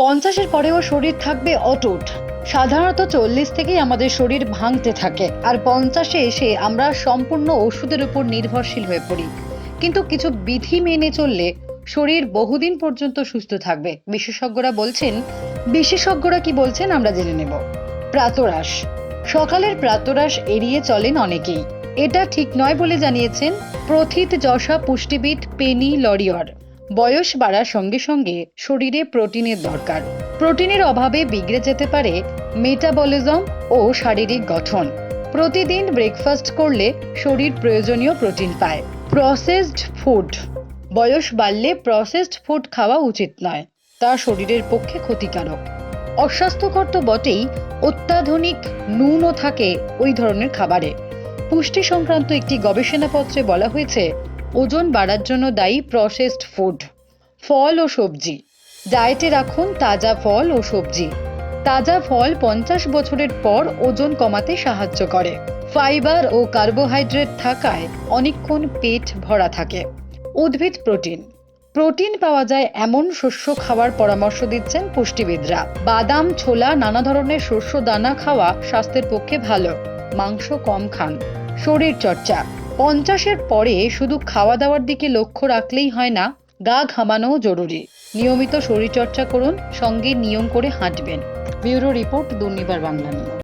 পঞ্চাশের পরেও শরীর থাকবে অটুট। সাধারণত চল্লিশ থেকেই আমাদের শরীর ভাঙতে থাকে, আর পঞ্চাশে এসে আমরা সম্পূর্ণ ওষুধের উপর নির্ভরশীল হয়ে পড়ি। কিন্তু কিছু বিধি মেনে চললে শরীর বহুদিন পর্যন্ত সুস্থ থাকবে। বিশেষজ্ঞরা বলছেন, বিশেষজ্ঞরা কি বলছেন আমরা জেনে নেব। প্রাতরাশ। সকালের প্রাতরাশ এড়িয়ে চলেন অনেকেই। এটা ঠিক নয় বলে জানিয়েছেন প্রথিত যশা পুষ্টিবিদ পেনি লরিয়র। বয়স বাড়ার সঙ্গে সঙ্গে শরীরে প্রোটিনের দরকার। প্রোটিনের অভাবে বিগড়ে যেতে পারে মেটাবলিজম ও শারীরিক গঠন। প্রতিদিন ব্রেকফাস্ট করলে শরীর প্রয়োজনীয় প্রোটিন পায়। Processed food. বয়স বাড়লে প্রসেসড ফুড খাওয়া উচিত নয়, তা শরীরের পক্ষে ক্ষতিকারক। অস্বাস্থ্যকর তো বটেই, অত্যাধুনিক নুনও থাকে ওই ধরনের খাবারে। পুষ্টি সংক্রান্ত একটি গবেষণাপত্রে বলা হয়েছে ওজন বাড়ার জন্য দায়ী প্রসেসড ফুড ফল ও সবজি। ডায়েটে রাখুন তাজা ফল ও সবজি। তাজা ফল পঞ্চাশ বছরের পর ওজন কমাতে সাহায্য করে। ফাইবার ও কার্বোহাইড্রেট থাকায় অনেকক্ষণ পেট ভরা থাকে। উদ্ভিদ প্রোটিন প্রোটিন পাওয়া যায় এমন শস্য খাওয়ার পরামর্শ দিচ্ছেন পুষ্টিবিদরা। বাদাম, ছোলা, নানা ধরনের শস্য, দানা খাওয়া স্বাস্থ্যের পক্ষে ভালো। মাংস কম খান। শরীর চর্চা। পঞ্চাশের পরে শুধু খাওয়া দাওয়ার দিকে লক্ষ্য রাখলেই হয় না, গা ঘামানোও জরুরি। নিয়মিত শরীরচর্চা করুন, সঙ্গে নিয়ম করে হাঁটবেন। ব্যুরো রিপোর্ট দুর্নিবার বাংলা নিয়ে